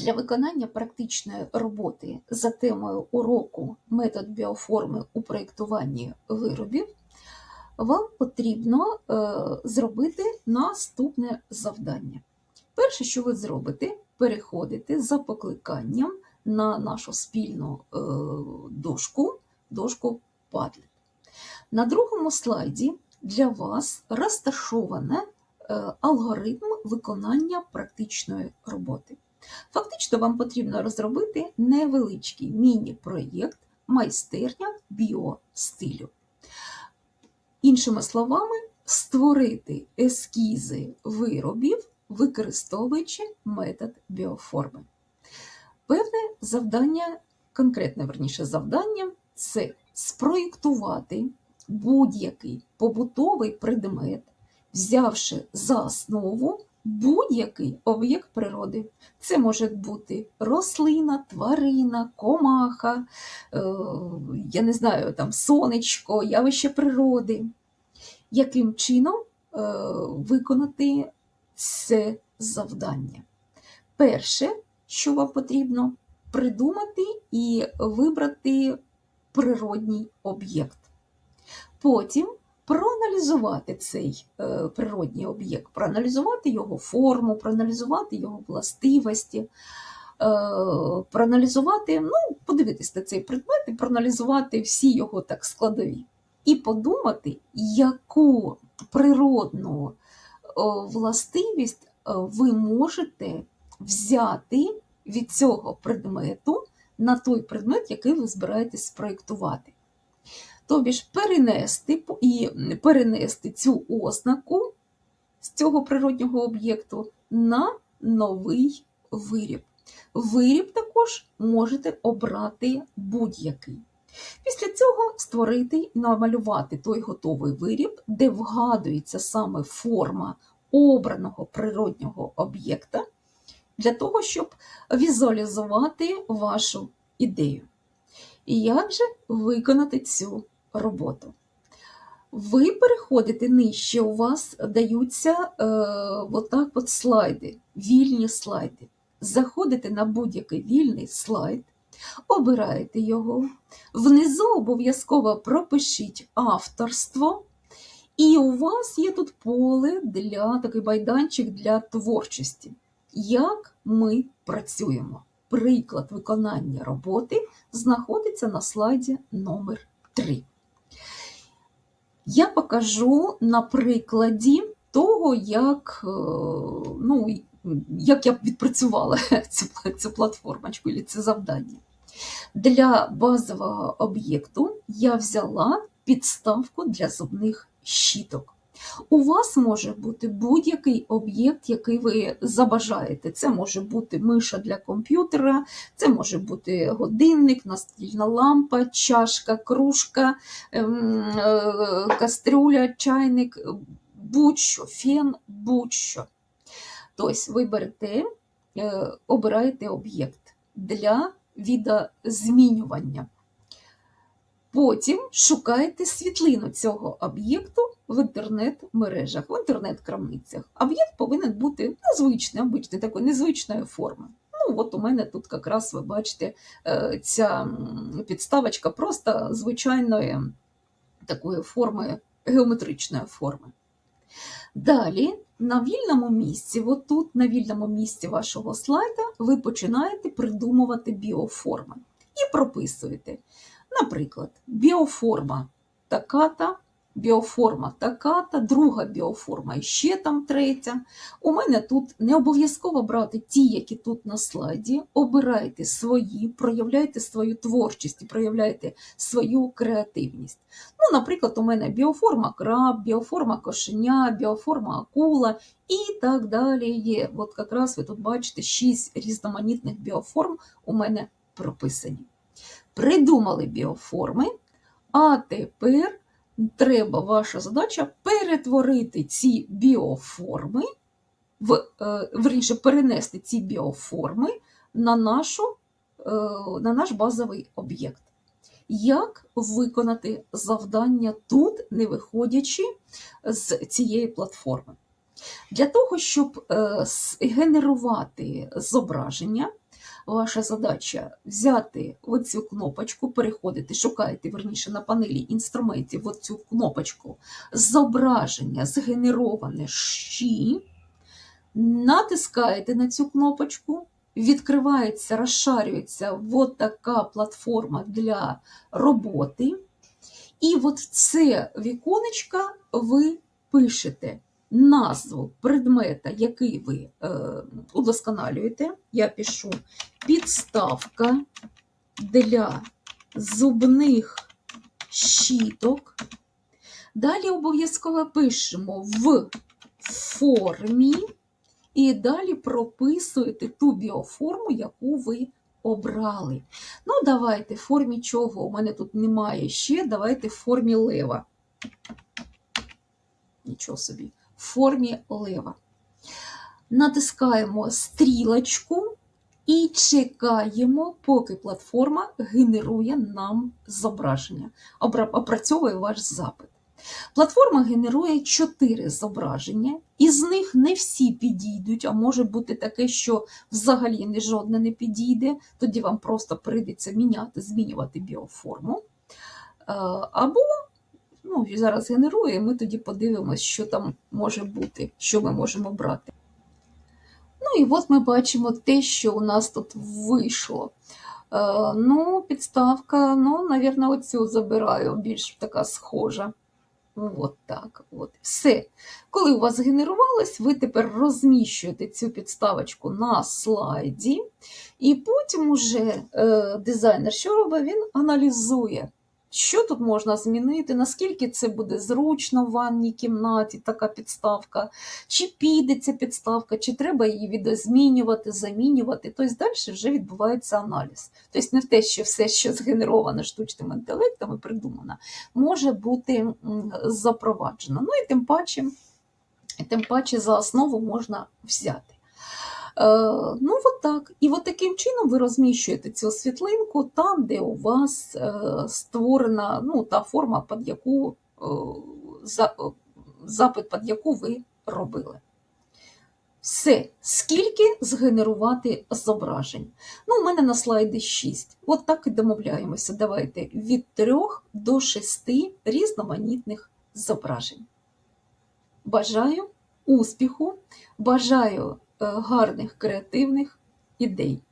Для виконання практичної роботи за темою уроку метод біоформи у проєктуванні виробів вам потрібно е, зробити наступне завдання. Перше, що ви зробите, переходите за покликанням на нашу спільну е, дошку, дошку Padlet. На другому слайді для вас розташоване е, алгоритм виконання практичної роботи. Фактично, вам потрібно розробити невеличкий міні-проєкт майстерня біостилю. Іншими словами, створити ескізи виробів, використовуючи метод біоформи. Певне завдання, конкретне верніше завдання це спроєктувати будь-який побутовий предмет, взявши за основу будь-який об'єкт природи. Це може бути рослина, тварина, комаха, е, я не знаю, там сонечко, явище природи. Яким чином е, виконати це завдання? Перше, що вам потрібно, придумати і вибрати природній об'єкт. Потім проаналізувати цей е, природній об'єкт, проаналізувати його форму, проаналізувати його властивості, е, проаналізувати, ну, подивитись на цей предмет і проаналізувати всі його так складові. І подумати, яку природну властивість е, ви можете взяти від цього предмету на той предмет, який ви збираєтесь спроєктувати. Тобі ж перенести і перенести цю ознаку з цього природнього об'єкту на новий виріб. Виріб також можете обрати будь-який. Після цього створити і намалювати той готовий виріб, де вгадується саме форма обраного природнього об'єкта, для того, щоб візуалізувати вашу ідею. І як же виконати цю роботу? Ви переходите нижче, у вас даються е, отак от слайди, вільні слайди. Заходите на будь-який вільний слайд, обираєте його, внизу обов'язково пропишіть авторство, і у вас є тут поле для такий майданчик для творчості. Як ми працюємо? Приклад виконання роботи знаходиться на слайді номер 3 Я покажу на прикладі того, як, е, ну, як я відпрацювала цю, цю платформочку і це завдання. Для базового об'єкту я взяла підставку для зубних щіток. У вас може бути будь-який об'єкт, який ви забажаєте. Це може бути миша для комп'ютера, це може бути годинник, настільна лампа, чашка, кружка, ем, е, кастрюля, чайник, будь-що, фен, будь-що. Тобто ви е, обираєте об'єкт для відозмінювання. Потім шукаєте світлину цього об'єкту в інтернет-мережах, в інтернет-крамницях. Об'єкт повинен бути незвичний, обичний, такої незвичної форми. Ну, от у мене тут якраз ви бачите е, ця підставочка просто звичайної такої форми, геометричної форми. Далі, на вільному місці, от тут, на вільному місці вашого слайда, ви починаєте придумувати біоформи і прописуєте. Наприклад, біоформа така-та, біоформа така-та, друга біоформа і ще там третя. У мене тут не обов'язково брати ті, які тут на слайді. Обирайте свої, проявляйте свою творчість, проявляйте свою креативність. Ну, Наприклад, у мене біоформа краб, біоформа кошеня, біоформа акула і так далі є. От якраз ви тут бачите шість різноманітних біоформ у мене прописані придумали біоформи, а тепер треба ваша задача перетворити ці біоформи, в, е, верніше, перенести ці біоформи на, нашу, е, на наш базовий об'єкт. Як виконати завдання тут, не виходячи з цієї платформи? Для того, щоб е, генерувати зображення, ваша задача взяти оцю кнопочку, переходити, шукаєте верніше на панелі інструментів оцю кнопочку зображення згенероване щі, натискаєте на цю кнопочку, відкривається, розшарюється от така платформа для роботи. І от це віконечко ви пишете назву предмета, який ви е, удосконалюєте. Я пишу підставка для зубних щіток. Далі обов'язково пишемо в формі, і далі прописуєте ту біоформу, яку ви обрали. Ну, давайте в формі чого? У мене тут немає ще. Давайте в формі лева. Нічого собі. В формі лева. Натискаємо стрілочку і чекаємо, поки платформа генерує нам зображення, опрацьовує ваш запит. Платформа генерує 4 зображення, із них не всі підійдуть, а може бути таке, що взагалі не жодне не підійде, тоді вам просто прийдеться міняти, змінювати біоформу. Е, Або ну, зараз генерує, і ми тоді подивимося, що там може бути, що ми можемо брати. Ну і от ми бачимо те, що у нас тут вийшло. Е, ну, підставка, ну, навірно, оцю забираю, більш така схожа. От так. От. Все. Коли у вас генерувалось, ви тепер розміщуєте цю підставочку на слайді, і потім уже е, дизайнер, що робить, він аналізує, що тут можна змінити, наскільки це буде зручно в ванній кімнаті, така підставка, чи піде ця підставка, чи треба її відозмінювати, замінювати. Тобто далі вже відбувається аналіз. Тобто не в те, що все, що згенеровано штучним інтелектом і придумано, може бути запроваджено. Ну і тим паче, тим паче за основу можна взяти. Е, ну, от так. І от таким чином ви розміщуєте цю світлинку там, де у вас е, створена ну, та форма, під яку е, за, запит, під яку ви робили. Все, скільки згенерувати зображень? Ну, у мене на слайді 6. От так і домовляємося. Давайте від 3 до 6 різноманітних зображень. Бажаю успіху, бажаю гарних креативних ідей.